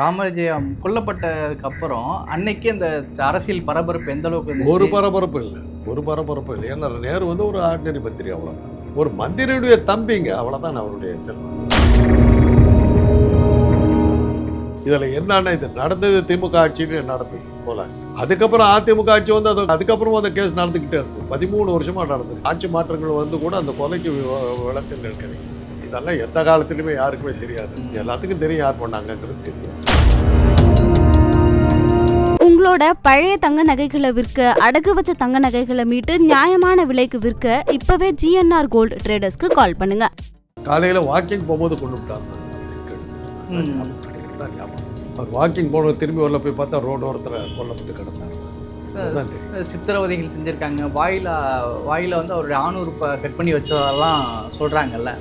ராமஜெயம் கொல்லப்பட்டதுக்கு அப்புறம் அன்னைக்கு அந்த அரசியல் பரபரப்பு எந்த அளவுக்கு ஒரு பரபரப்பு இல்லை. ஒரு பரபரப்பு இல்லை. ஏன்னா நேரு வந்து ஒரு ஆர்டினரி மந்திரி அவ்வளோதான் ஒரு மந்திரியுடைய தம்பிங்க அவ்வளோதான் அவருடைய செல்வம். இதில் என்னன்னா இது நடந்தது திமுக ஆட்சின்னு நடந்தது போல. அதுக்கப்புறம் அதிமுக ஆட்சி வந்து அது அதுக்கப்புறமும் அந்த கேஸ் நடந்துக்கிட்டே இருந்தது பதிமூணு வருஷமாக நடந்தது ஆட்சி மாற்றங்கள் வந்து கூட அந்த கொலைக்கு விளக்கங்கள் கிடைக்கும் இதெல்லாம் எந்த காலத்துலையுமே யாருக்குமே தெரியாது. எல்லாத்துக்கும் தெரியும் யார் பண்ணாங்கங்கிறது தெரியும். உங்களோட பழைய தங்க நகைகளை விற்க அடகு வச்ச தங்க நகைகளை மீட்டு நியாயமான விலைக்கு விற்க இப்பவே ஜிஎன்ஆர் கோல்டு ட்ரேடர்ஸ்க்கு கால் பண்ணுங்க. காலையில் வாக்கிங் போகும்போது கொண்டு விட்டாங்க. அவர் வாக்கிங் போன திரும்பி வரல போய் பார்த்தா ரோடு ஓரத்தில் கொல்லப்பட்டு கிடந்தார். சித்திரவதைகள் செஞ்சிருக்காங்க. வாயில வாயில வந்து அவருடைய ஆணுறுப்பை கட் பண்ணி வச்சதெல்லாம் சொல்றாங்கல்ல.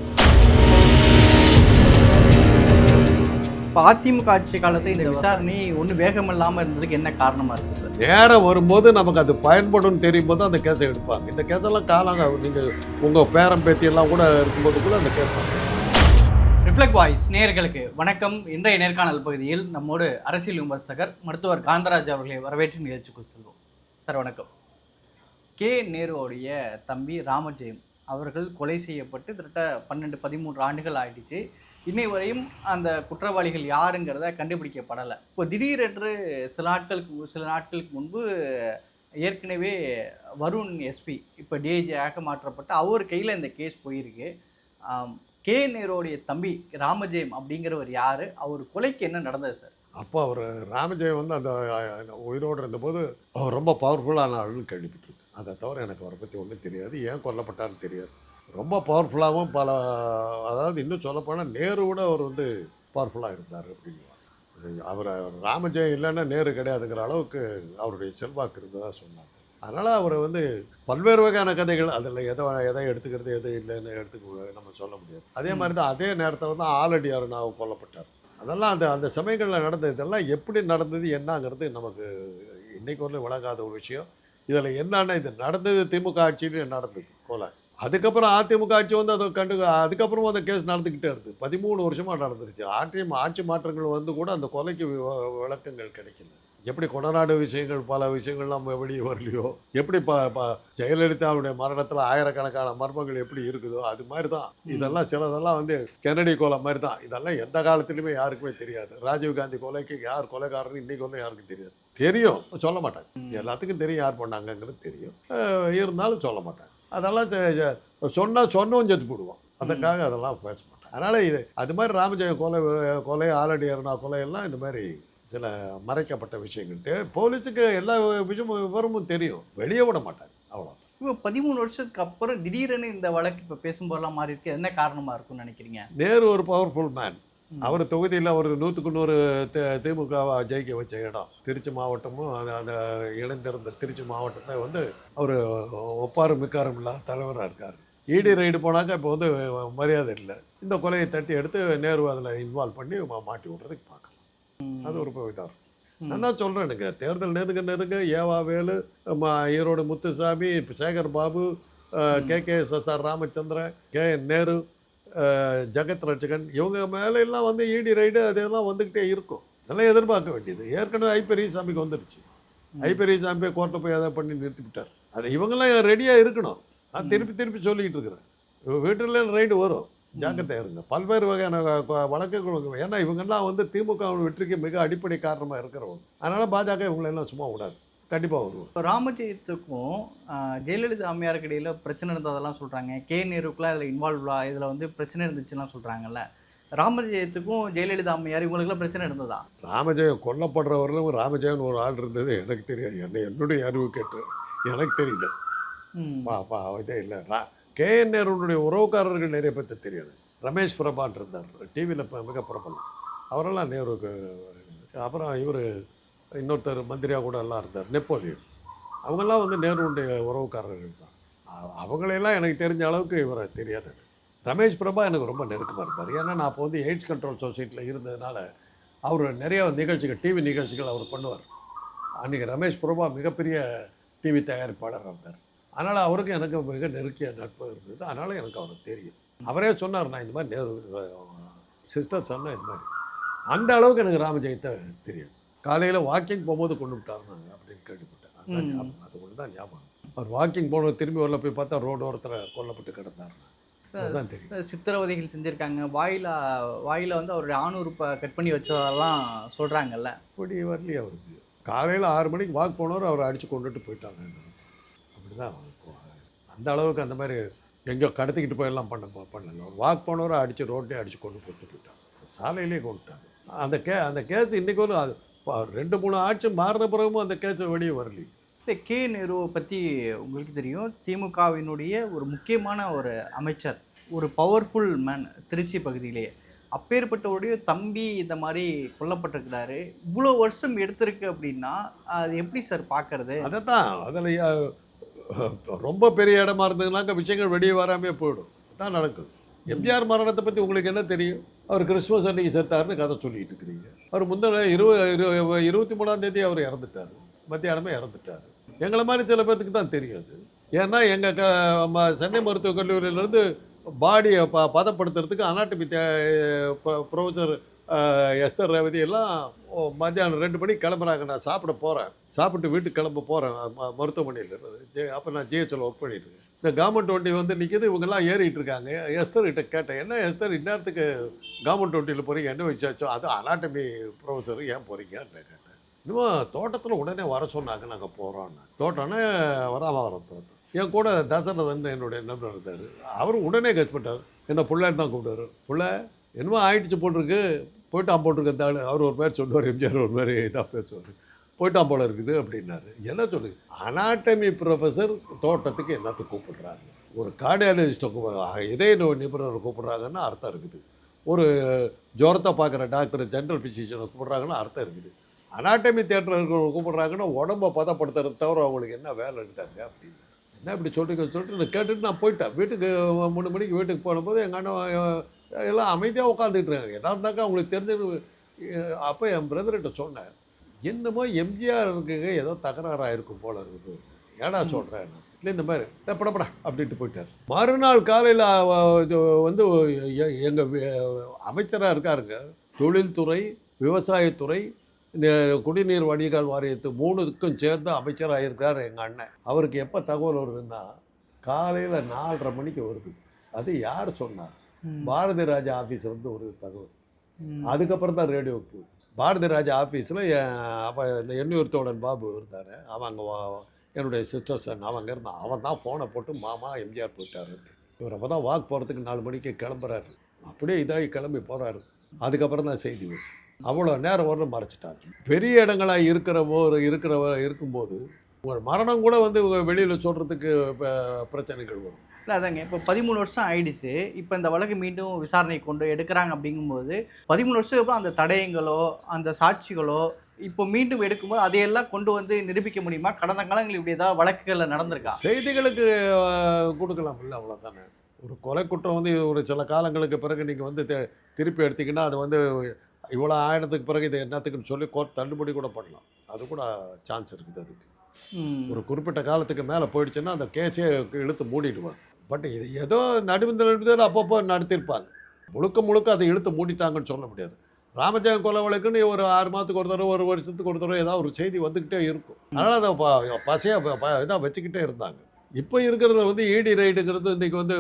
இப்போ அதிமுக ஆட்சி காலத்தில் இந்த விசாரணை ஒன்றும் வேகம் இல்லாமல் இருந்ததுக்கு என்ன காரணமா இருக்கு சார் நேரம் வரும்போது நமக்கு அது பயன்படும் தெரியும் போது அந்த கேஸை எடுப்பாங்க. இந்த கேஸெல்லாம் காலாங்க நீங்கள் உங்கள் பேரம் பேத்தி எல்லாம் கூட இருக்கும்போது கூட அந்த கேஸ் ரிஃப்ளெக்ட் வாய்ஸ் நேயர்களுக்கு வணக்கம். இன்றைய நேர்காணல் பகுதியில் நம்மோடு அரசியல் விமர்சகர் மருத்துவர் காந்தராஜ் அவர்களை வரவேற்று நிகழ்ச்சிக்குள் செல்வோம். சார் வணக்கம். கே. நேருவோடைய தம்பி ராமஜெயம் அவர்கள் கொலை செய்யப்பட்டு கிட்டத்தட்ட பன்னெண்டு பதிமூன்று ஆண்டுகள் ஆயிடுச்சு. இன்னை வரையும் அந்த குற்றவாளிகள் யாருங்கிறத கண்டுபிடிக்கப்படலை. இப்போ திடீரென்று சில நாட்களுக்கு சில நாட்களுக்கு முன்பு ஏற்கனவே வருண் எஸ்பி இப்போ டிஐஜியாக மாற்றப்பட்டு அவர் கையில் இந்த கேஸ் போயிருக்கு. கே நேருடைய தம்பி ராமஜெயம் அப்படிங்கிறவர் யார்? அவர் கொலைக்கு என்ன நடந்தது சார்? அப்போ அவர் ராமஜெயம் வந்து அந்த உயிரோடு இருந்தபோது அவர் ரொம்ப பவர்ஃபுல்லான ஆளுன்னு கேள்விப்பட்டிருக்கு அதை தவிர எனக்கு அவரை பற்றி ஒன்றும் தெரியாது. ஏன் கொல்லப்பட்டாலும் தெரியாது. ரொம்ப பவர்ஃபுல்லாகவும் பல அதாவது இன்னும் சொல்லப்போனால் நேருவோட அவர் வந்து பவர்ஃபுல்லாக இருந்தார் அப்படிங்குவாங்க அவர் ராமஜெயம் இல்லைன்னா நேரு கிடையாதுங்கிற அளவுக்கு அவருடைய செல்வாக்கு இருந்ததாக சொன்னாங்க. அதனால் அவர் வந்து பல்வேறு வகையான கதைகள் அதில் எதை எதை எடுத்துக்கிறது எது இல்லைன்னு எடுத்துக்க நம்ம சொல்ல முடியாது. அதே மாதிரி தான் அதே நேரத்தில் தான் ஆலடி அருணாவு கொல்லப்பட்டார். அதெல்லாம் அந்த அந்த சமயங்களில் நடந்தது இதெல்லாம் எப்படி நடந்தது என்னங்கிறது நமக்கு இன்னைக்கு ஒன்றும் விளங்காத ஒரு விஷயம். இதில் என்னன்னா இது நடந்தது திமுக ஆட்சியிலே நடந்தது கொலை அதுக்கப்புறம் அதிமுக ஆட்சி வந்து அதை கண்டு அதுக்கப்புறமும் அந்த கேஸ் நடந்துக்கிட்டே இருந்தது பதிமூணு வருஷமாக நடந்துருச்சு. ஆட்சி ஆட்சி மாற்றங்கள் வந்து கூட அந்த கொலைக்கு விளக்கங்கள் கிடைக்கல. எப்படி கொடநாடு விஷயங்கள் பல விஷயங்கள்லாம் வெளியே வரலையோ? எப்படி ப ப ஜெயலலிதாவுடைய மரணத்தில் ஆயிரக்கணக்கான மர்மங்கள் எப்படி இருக்குதோ? அது மாதிரி தான் இதெல்லாம் சிலதெல்லாம் வந்து கெனடி கொலை மாதிரி தான் இதெல்லாம் எந்த காலத்துலையுமே யாருக்குமே தெரியாது. ராஜீவ் காந்தி கொலைக்கு யார் கொலைகாரன்னு இன்னைக்கு ஒன்றும் யாருக்கும் தெரியாது. தெரியும். சொல்ல மாட்டாங்க. எல்லாத்துக்கும் தெரியும் யார் பண்ணாங்கங்கிறது தெரியும். இருந்தாலும் சொல்ல மாட்டாங்க. அதெல்லாம் சொன்னால் சொன்னவும் செத்து போடுவான் அதுக்காக அதெல்லாம் பேச மாட்டாங்க அதனால் இது அது மாதிரி ராமஜெயம் கொலை கொலை ஆலடி அருணா கொலை எல்லாம் இந்த மாதிரி சில மறைக்கப்பட்ட விஷயங்கள் போலீஸுக்கு எல்லா விஷயமும் விவரமும் தெரியும். வெளியே விட மாட்டாங்க. அவ்வளோ இப்போ பதிமூணு வருஷத்துக்கு அப்புறம் திடீர்னு இந்த வழக்கு இப்போ பேசும்போதெல்லாம் மாறி இருக்கு என்ன காரணமாக இருக்கும்னு நினைக்கிறீங்க? நேரு ஒரு பவர்ஃபுல் மேன் அவர் தொகுதியில் ஒரு நூற்றுக்கு நூறு திமுகவை ஜெயிக்க வச்ச இடம். திருச்சி மாவட்டமும் அந்த அந்த இணைந்திருந்த திருச்சி மாவட்டத்தை வந்து அவர் ஒப்பாரும் மிக்காரும் இல்லாத தலைவராக இருக்கார். இடி ரைடு போனாக்க இப்போ வந்து மரியாதை இல்லை. இந்த கொலையை தட்டி எடுத்து நேரு அதில் இன்வால்வ் பண்ணி மாட்டி விட்றதுக்கு பார்க்கலாம். அது ஒரு இதாக நான் தான் சொல்கிறேன் எனக்கு தேர்தல் நெருங்க நெருங்க ஏவா Velu Erode Muthusamy Sekar Babu K K S R Ramachandran K N Nehru Jagath Ratchagan இவங்க மேலே எல்லாம் வந்து இடி ரைடு அதெல்லாம் வந்துக்கிட்டே இருக்கும். அதெல்லாம் எதிர்பார்க்க வேண்டியது. ஏற்கனவே ஐ பெரியசாமிக்கு வந்துடுச்சு ஐ பெரியசாமி போய் கோர்ட்டை போய் அதை பண்ணி நிறுத்தி விட்டார். அது இவங்கெல்லாம் ரெடியாக இருக்கணும். நான் திருப்பி திருப்பி சொல்லிக்கிட்டு இருக்கிறேன். வீட்டில் ரைடு வரும். ஜாக்கிரதையா இருங்க. பல்வேறு வகையான வழக்குகள். ஏன்னா இவங்கெல்லாம் வந்து திமுக வெற்றிக்கு மிக அடிப்படை காரணமாக இருக்கிறவங்க. அதனால் பாஜக இவங்களெல்லாம் சும்மா விடாது. கண்டிப்பாக வருவோம். இப்போ ராமஜெயத்துக்கும் ஜெயலலிதா அம்மையாருக்கு இடையில பிரச்சனை இருந்ததெல்லாம் சொல்கிறாங்க கே நேருக்குலாம் இதில் இன்வால்வ் இதில் வந்து பிரச்சனை இருந்துச்சுலாம் சொல்கிறாங்கல்ல ராமஜெயத்துக்கும் ஜெயலலிதா அம்மையார் இவங்களுக்குலாம் பிரச்சனை இருந்ததா? ராமஜெயம் கொல்லப்படுறவர்களும் ராமஜெயன் ஒரு ஆள் இருந்தது. எனக்கு தெரியாது. என்ன என்னுடைய அறிவு கேட்டு எனக்கு தெரியல. பா இதே இல்லை. ரா கேஎன் நேருடைய உறவுக்காரர்கள் நிறைய பேர்த்து எனக்கு. ரமேஷ் பிரபான் இருந்தார். டிவியில் இப்போ மிக பிரபலம் அவரெல்லாம் நேருவுக்கு அப்புறம் இவர் இன்னொருத்தர் மந்திரியாக கூட எல்லாம் இருந்தார் நெப்போலியன். அவங்கெல்லாம் வந்து நேருடைய உறவுக்காரர்கள் தான். அவங்களையெல்லாம் எனக்கு தெரிஞ்ச அளவுக்கு இவரை தெரியாது. ரமேஷ் பிரபா எனக்கு ரொம்ப நெருக்கமாக இருந்தார். ஏன்னா நான் அப்போ வந்து எய்ட்ஸ் கண்ட்ரோல் சொசைட்டியில் இருந்ததுனால அவர் நிறைய நிகழ்ச்சிகள் டிவி நிகழ்ச்சிகள் அவர் பண்ணுவார். அன்றைக்கி ரமேஷ் பிரபா மிகப்பெரிய டிவி தயாரிப்பாளர் இருந்தார் அதனால் அவருக்கு எனக்கு மிக நெருக்கிய நட்பு இருந்தது. அதனால் எனக்கு அவருக்கு தெரியும். அவரே சொன்னார் நான் இந்த மாதிரி நேரு சிஸ்டர் சொன்னேன் இந்த மாதிரி. அந்த அளவுக்கு எனக்கு ராமஜெயத்தை தெரியும். காலையில் வாக்கிங் போகும்போது கொண்டு விட்டாருனாங்க அப்படின்னு கேள்விப்பட்டேன். ஞாபகம். அது ஒன்று தான் ஞாபகம். அவர் வாக்கிங் போன திரும்பி வரல போய் பார்த்தா ரோடு ஓரத்தில் கொல்லப்பட்டு கிடந்தார். அதுதான் தெரியும். சித்திரவதைகள் செஞ்சுருக்காங்க. வாயில வாயில வந்து அவருடைய ஆணுறுப்பை கட் பண்ணி வச்சதெல்லாம் சொல்கிறாங்கல்ல அப்படி வரலையே அவருக்கு. காலையில் ஆறு மணிக்கு வாக் போனவர் அவரை அடித்து கொண்டுட்டு போயிட்டாங்க. அப்படி தான் அந்த அளவுக்கு அந்த மாதிரி எங்கேயோ கடத்திக்கிட்டு போயெல்லாம் பண்ண பண்ணல. ஒரு வாக் போனவரை அடித்து ரோட்லேயே அடித்து கொண்டு போட்டு போயிட்டாங்க சாலையிலே கொண்டுட்டாங்க அந்த கே அந்த கேஸ் இன்றைக்கி ஒரு அது ரெண்டு மூணு ஆட்சி மாறின பிறகும் அந்த கேஸ் வெளியே வரலையே. இந்த கே நேருவை பற்றி உங்களுக்கு தெரியும். திமுகவினுடைய ஒரு முக்கியமான ஒரு அமைச்சர் ஒரு பவர்ஃபுல் மேன் திருச்சி பகுதியிலே. அப்பேற்பட்டவருடைய தம்பி இந்த மாதிரி கொல்லப்பட்டிருக்கிறாரு. இவ்வளோ வருஷம் எடுத்திருக்கு அப்படின்னா அது எப்படி சார் பார்க்கறது அதை தான் அதில் ரொம்ப பெரிய இடமா இருந்ததுனாக்க விஷயங்கள் வெளியே வராமே போயிடும். அதான் நடக்கும் எம்ஜிஆர் மரணத்தை பற்றி உங்களுக்கு என்ன தெரியும்? அவர் கிறிஸ்துமஸ் அன்னைக்கு செத்தாருன்னு கதை சொல்லிட்டு இருக்கிறீங்க. அவர் முந்தின இரு இருபத்தி மூணாம் தேதி அவர் இறந்துட்டார். மத்தியானமே இறந்துட்டார். எங்களை மாதிரி சில பேர்த்துக்கு தான் தெரியாது. ஏன்னா எங்கள் க நம்ம சென்னை மருத்துவக் கல்லூரியிலேருந்து பாடியை ப பதப்படுத்துறதுக்கு அனாட்டமி தே ப்ரொஃபஸர் எஸ்தர் ரேவதி எல்லாம் ஓ, மத்தியானம் ரெண்டு மணிக்கு கிளம்புறாங்க. நான் சாப்பிட போகிறேன் சாப்பிட்டு வீட்டுக்கு கிளம்ப போகிறேன் மருத்துவமனையில் இருந்து ஜே அப்போ நான் ஜிஹெச்சில் ஒர்க் பண்ணிட்டு இருக்கேன். இந்த கவர்மெண்ட் வண்டி வந்து நிற்கிது இவங்கெல்லாம் ஏறிட்டு இருக்காங்க. எஸ்தர்கிட்ட கேட்டேன் என்ன எஸ்தர் இந்நேரத்துக்கு கவர்மெண்ட் வண்டியில் போகிறீங்க என்ன விசாரிச்சோ அது அனாட்டமி ப்ரொஃபஸர் ஏன் போகிறீங்கன்னு கேட்டேன். இன்னும் தோட்டத்தில் உடனே வர சொன்னாங்க நாங்கள் போகிறோன்னு தோட்டம்னா வராமரம் தோட்டம். என் கூட தசரதன் என்னுடைய நண்பர் இருந்தார். அவர் உடனே கட்ச் பண்ணிட்டார். என்ன புள்ளைன்னு தான் கூப்பிட்டாரு. பிள்ளை என்னமோ ஆயிடுச்சு போட்டிருக்கு போயிட்டு அம்போட்டிருக்கு இந்த அவர் ஒரு பேர் சொல்லுவார் எம்ஜிஆர் ஒரு மாதிரி இதாக பேசுவார். போயிட்டான் போல இருக்குது அப்படின்னாரு. என்ன சொல்லுங்க அனாட்டமி ப்ரொஃபஸர் தோட்டத்துக்கு என்னத்துக்கு கூப்பிடுறாங்க? ஒரு கார்டியாலஜிஸ்ட்டை கூப்பிடுறாங்க இதய நோய் நிபுணரை கூப்பிடுறாங்கன்னா அர்த்தம் இருக்குது. ஒரு ஜோரத்தை பார்க்குற டாக்டர் ஜென்ரல் ஃபிசிஷியனை கூப்பிட்றாங்கன்னு அர்த்தம் இருக்குது. அனாட்டமி தேட்டரில் இருக்கிறவங்க உடம்பை பதப்படுத்துறது தவிர அவங்களுக்கு என்ன வேலை எடுத்தாங்க அப்படின்னு. என்ன இப்படி சொல்கிறீங்க சொல்லிட்டு நான் கேட்டுட்டு நான் போயிட்டேன். வீட்டுக்கு மூணு மணிக்கு வீட்டுக்கு போனபோது எங்கள் அண்ணன் எல்லாம் அமைதியாக உட்காந்துட்டு இருக்காங்க. எதா இருந்தாக்கா அவங்களுக்கு தெரிஞ்சு அப்போ என் பிரதர்கிட்ட சொன்னேன். என்னமோ எம்ஜிஆர் இருக்குங்க ஏதோ தகராறாக இருக்கும் போல இருக்குது. ஏடா சொல்கிறேன் இல்லை இந்த மாதிரி. "டேய், படப்படா அப்படின்ட்டு போயிட்டார். மறுநாள் காலையில் வந்து எங்கள் அமைச்சராக இருக்காருங்க. தொழில்துறை விவசாயத்துறை குடிநீர் வடிகால் வாரியத்து மூணுக்கும் சேர்ந்து அமைச்சராக இருக்கார் எங்கள் அண்ணன். அவருக்கு எப்போ தகவல் வருதுன்னா காலையில் நாலரை மணிக்கு வருது. அது யார் சொன்னா? பாரதி ராஜா ஆஃபீஸ்லேருந்து ஒரு தகவல். அதுக்கப்புறம் தான் ரேடியோவுக்கு பாரதி ராஜா ஆஃபீஸில் அப்போ இந்த எண்ணூர் தோழன் பாபு இருந்தார். அவன் அங்கே என்னுடைய சிஸ்டர் சன் அவன் அங்கே இருந்தான் அவன் தான் ஃபோனை போட்டு மாமா எம்ஜிஆர் போயிட்டாரு. இவர் அப்போ தான் வாக் போகிறதுக்கு நாலு மணிக்கு கிளம்புறாரு. அப்படியே இதாகி கிளம்பி போகிறாரு அதுக்கப்புறம் தான் செய்தி வரும். அவ்வளோ நேரம் வரணும் மறைச்சிட்டாங்க பெரிய இடங்களாக இருக்கிற போது இருக்கிற இருக்கும்போது உங்கள் மரணம் கூட வந்து வெளியில் சொல்கிறதுக்கு பிரச்சனைகள் வரும். இல்லை அதாங்க. இப்போ பதிமூணு வருஷம் ஆயிடுச்சு. இப்போ இந்த வழக்கு மீண்டும் விசாரணை கொண்டு எடுக்கிறாங்க அப்படிங்கும்போது பதிமூணு வருஷத்துக்கு அப்புறம் அந்த தடயங்களோ அந்த சாட்சிகளோ இப்போ மீண்டும் எடுக்கும்போது அதையெல்லாம் கொண்டு வந்து நிரூபிக்க முடியுமா? கடந்த காலங்களில் இப்படி ஏதாவது வழக்குகளில் நடந்திருக்கா? செய்திகளுக்கு அஹ், கொடுக்கலாம்ல அவ்வளோதானே ஒரு கொலை குற்றம் வந்து ஒரு சில காலங்களுக்கு பிறகு நீங்கள் வந்து திருப்பி எடுத்தீங்கன்னா அது வந்து இவ்வளோ ஆயிரத்துக்கு பிறகு இது என்னத்துக்குன்னு சொல்லி கோர்ட் தள்ளுபடி கூட பண்ணலாம். அது கூட சான்ஸ் இருக்குது அதுக்கு. ஒரு குறிப்பிட்ட காலத்துக்கு மேலே போயிடுச்சுன்னா அந்த கேஸே இழுத்து மூடிடுவாங்க. பட் இது ஏதோ நடுவில் நடுவில் அப்பப்போ நடத்தியிருப்பாங்க. முழுக்க முழுக்க அதை இழுத்து மூடிட்டாங்கன்னு சொல்ல முடியாது. ராமஜெயம் கொலை வழக்குன்னு ஒரு ஆறு மாதத்துக்கு ஒரு தடவை ஒரு வருஷத்துக்கு ஒரு தடவை ஏதாவது ஒரு செய்தி வந்துக்கிட்டே இருக்கும். அதனால் அதை பசையாக இதாக வச்சுக்கிட்டே இருந்தாங்க. இப்போ இருக்கிறது வந்து ஈடி ரைடுங்கிறது இன்றைக்கி வந்து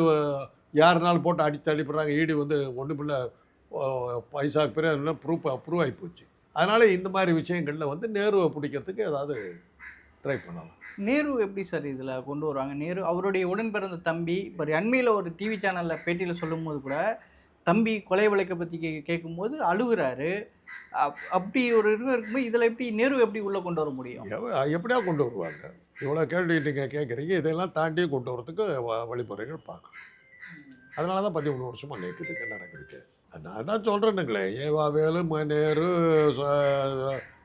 யாருனாலும் போட்டு அடித்து அடிப்படுறாங்க ஈடி வந்து ஒன்றுமில்ல பைசாக்கு பிறகு ப்ரூஃப் அப்ரூவ் ஆகி போச்சு. அதனால் இந்த மாதிரி விஷயங்களில் வந்து நேருவை பிடிக்கிறதுக்கு ஏதாவது ட்ரை பண்ணலாம். நேரு எப்படி சார் இதில் கொண்டு வருவாங்க? நேரு அவருடைய உடன் பிறந்த தம்பி இப்போ அண்மையில் ஒரு டிவி சேனலில் பேட்டியில் சொல்லும்போது கூட தம்பி கொலை வழக்கை பற்றி கே கேட்கும்போது அழுகுறாரு. அப் அப்படி ஒரு இது இருக்கும்போது இதில் எப்படி நேரு எப்படி உள்ளே கொண்டு வர முடியும்? எப்படியா கொண்டு வருவாங்க? இவ்வளோ கேள்வி நீங்கள் கேட்குறீங்க. இதெல்லாம் தாண்டி கொண்டு வரதுக்கு வ- வழிமுறைகள் பார்க்கணும். அதனால தான் பதிமூணு வருஷமாக நேற்றுக்கு நடக்குது கேஸ் நான் தான் சொல்கிறேனுங்களே ஏவா வேலு நேரு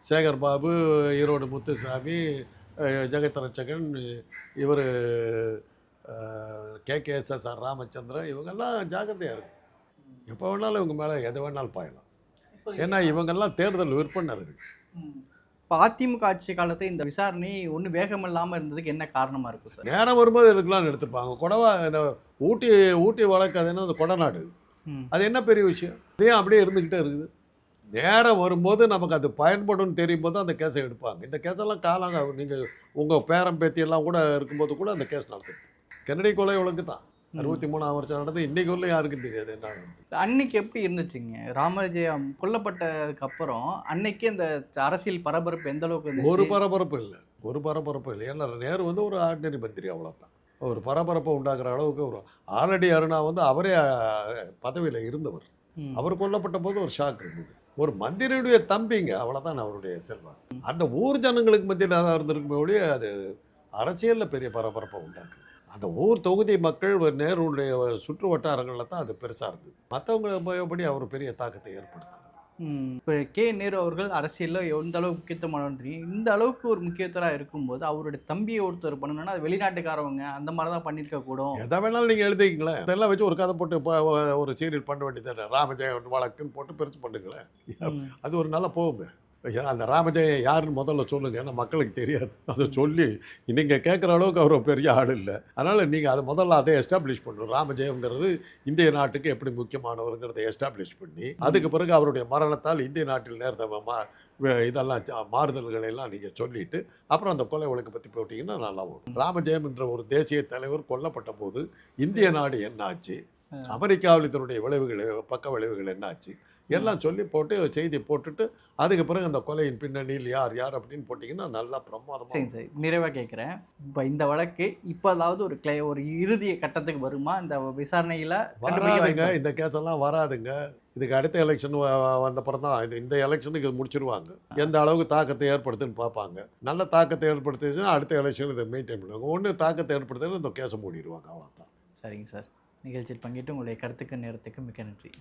சேகர் பாபு ஈரோடு முத்துசாமி அஹ், ஜெகத் ரட்சகன் இவர் K. K. S. S. R. Ramachandran இவங்கெல்லாம் ஜாக்கிரதையாக இருக்கு. எப்போ வேணாலும் இவங்க மேலே எது வேணாலும் பாயலாம். ஏன்னா இவங்கெல்லாம் தேர்தல் விற்பனர்கள். இப்போ அதிமுக ஆட்சி காலத்தில் இந்த விசாரணை ஒன்றும் வேகம் இல்லாமல் இருந்ததுக்கு என்ன காரணமாக இருக்கும் சார்? நேரம் வரும்போது இருக்கலாம்னு எடுத்துப்பாங்க கொடவா இந்த ஊட்டி ஊட்டி வழக்கு அது என்ன அந்த கொடநாடு. அது என்ன பெரிய விஷயம்? அதே அப்படியே இருந்துக்கிட்டே இருக்குது. நேரம் வரும்போது நமக்கு அது பயன்படும் தெரியும் போது அந்த கேஸை எடுப்பாங்க. இந்த கேஸெல்லாம் காலாங்க நீங்கள் உங்கள் பேரன் பேத்தி எல்லாம் கூட இருக்கும்போது கூட அந்த கேஸ் நடக்குது கென்னடி கொலை வழக்கு தான். அறுபத்தி மூணாம் வருஷம் நடந்து இன்னைக்கு வரல யாருக்கும் தெரியாது என்ன நடந்தது. அன்னைக்கு எப்படி இருந்துச்சுங்க? ராமஜெயம் கொல்லப்பட்டதுக்கு அப்புறம் அன்னைக்கு இந்த அரசியல் பரபரப்பு எந்த அளவுக்கு ஒரு பரபரப்பு இல்லை. ஒரு பரபரப்பு இல்லை. ஏன்னா நேரு வந்து ஒரு ஆர்டினரி மந்திரி அவ்வளோதான் ஒரு பரபரப்பை உண்டாக்குற அளவுக்கு ஒரு ஆல்ரெடி அருணா வந்து அவரே பதவியில் இருந்தவர். அவர் கொல்லப்பட்ட போது ஒரு ஷாக் இருந்தது. ஒரு மந்திரியுடைய தம்பிங்க அவ்வளோதான் அவருடைய செல்வம். அந்த ஊர் ஜனங்களுக்கு மத்தியில் தான் இருந்திருக்குமே ஒழிய அது அரசியலில் பெரிய பரபரப்பை உண்டாக்குது. அந்த ஊர் தொகுதி மக்கள் நேருடைய சுற்று வட்டாரங்களில் தான் அது பெருசாக இருந்தது. மற்றவங்களை உபயோகப்படி அவர் பெரிய தாக்கத்தை ஏற்படுத்தினார் இப்போ கே நேரு அவர்கள் அரசியலில் எந்த அளவுக்கு முக்கியத்துவமானவர் தெரியும் இந்த அளவுக்கு ஒரு முக்கியத்தராக இருக்கும்போது அவருடைய தம்பியை ஒருத்தர் பண்ணணும்னா அது வெளிநாட்டுக்காரவங்க அந்த மாதிரி தான் பண்ணியிருக்க கூடும். எதை வேணாலும் நீங்கள் எழுதிங்களேன் இதெல்லாம் வச்சு ஒரு கதை போட்டு இப்போ ஒரு சீரியல் பண்ண வேண்டியது ராமஜெயம் வழக்குன்னு போட்டு பெருசு பண்ணுங்களேன். அது ஒரு நல்லா போகுங்க அந்த ராமஜெயம் யாருன்னு முதல்ல சொல்லுங்க. ஏன்னா மக்களுக்கு தெரியாது. அதை சொல்லி நீங்கள் கேட்குற அளவுக்கு அவர் பெரிய ஆள் இல்லை. அதனால் நீங்கள் அதை முதல்ல அதை எஸ்டாப்ளிஷ் பண்ணணும். ராமஜெயம்ங்கிறது இந்திய நாட்டுக்கு எப்படி முக்கியமானவருங்கிறத எஸ்டாப்ளிஷ் பண்ணி அதுக்கு பிறகு அவருடைய மரணத்தால் இந்திய நாட்டில் நேர்ந்த மா இதெல்லாம் மாறுதல்களை எல்லாம் நீங்கள் சொல்லிட்டு அப்புறம் அந்த கொலை வழக்கு பற்றி போட்டிங்கன்னா நல்லா வரும். ராமஜெயம் என்ற ஒரு தேசிய தலைவர் கொல்லப்பட்ட போது இந்திய நாடு என்னாச்சு? அமெரிக்காவில் இதனுடைய விளைவுகள் பக்க விளைவுகள் என்னாச்சு? எல்லாம் சொல்லி போட்டு செய்தி போட்டுட்டு அதுக்கு பிறகு அந்த கொலையின் பின்னணியில் யார் யார் அப்படின்னு போட்டிங்கன்னா நல்லா பிரமாதமாக சரி சரி. நிறைவாக கேட்குறேன். இப்போ இந்த வழக்கு இப்போ அதாவது ஒரு கிளை ஒரு இறுதி கட்டத்துக்கு வருமா? இந்த விசாரணையில் வராதுங்க. இந்த கேஸெல்லாம் வராதுங்க. இதுக்கு அடுத்த எலெக்ஷன் வந்தப்புறம் தான் இது இந்த எலெக்ஷனுக்கு முடிச்சிருவாங்க. எந்த அளவுக்கு தாக்கத்தை ஏற்படுத்துன்னு பார்ப்பாங்க. நல்ல தாக்கத்தை ஏற்படுத்துச்சுன்னா அடுத்த எலெக்ஷன் இதை மெயின்டைன் பண்ணுவாங்க. ஒன்று தாக்கத்தை ஏற்படுத்துன்னு இந்த கேஸை மூடிடுவாங்க. அவ்வளோதான் சரிங்க சார். நிகழ்ச்சியில் பங்கேற்று உங்களுடைய கருத்துக்கு நேரத்துக்கு மிக்க நன்றி.